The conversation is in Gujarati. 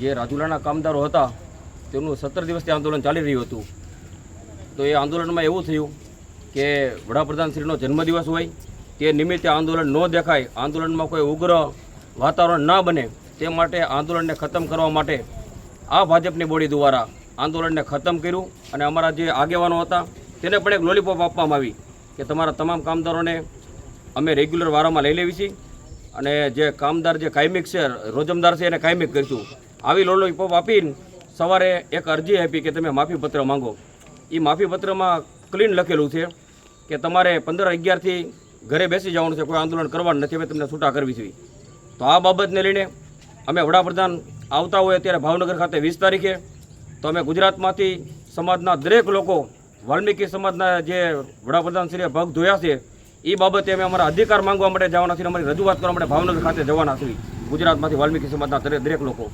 જે રાજુલાના કામદારો હતા, તેમનું સત્તર દિવસથી આંદોલન ચાલી રહ્યું હતું. તો એ આંદોલનમાં એવું થયું કે વડાપ્રધાનશ્રીનો જન્મદિવસ હોય, તે નિમિત્તે આંદોલન ન દેખાય, આંદોલનમાં કોઈ ઉગ્ર વાતાવરણ ન બને, તે માટે આંદોલનને ખતમ કરવા માટે આ ભાજપની બોડી દ્વારા આંદોલનને ખતમ કર્યું અને અમારા જે આગેવાનો હતા, તેને પણ એક લોલીપોપ આપવામાં આવી કે તમારા તમામ કામદારોને અમે રેગ્યુલર વારામાં લઈ લેવી છીએ અને જે કામદાર જે કાયમિક છે, રોજમદાર છે, એને કાયમિક કરીશું. આવી લોલીપોપ આપીને સવારે એક અરજી આપી કે તમે માફીપત્ર માંગો. એ માફીપત્રમાં ક્લીન લખેલું છે કે તમારે પંદર અગિયારથી ઘરે બેસી જવાનું છે, કોઈ આંદોલન કરવાનું નથી અમે તમને છૂટા કરવી છે. તો આ બાબતને લઈને અમે વડાપ્રધાન આવતા હોય ત્યારે ભાવનગર ખાતે વીસ તારીખે તો અમે ગુજરાતમાંથી સમાજના દરેક લોકો, વાલ્મીકી સમાજના જે વડાપ્રધાનશ્રીએ ભગ ધોયા છે એ બાબતે અમે અમારા અધિકાર માંગવા માટે જવાના છીએ અમારી રજૂઆત કરવા માટે ભાવનગર ખાતે જવાના છીએ. ગુજરાતમાંથી વાલ્મીકી સમાજના દરેક લોકો.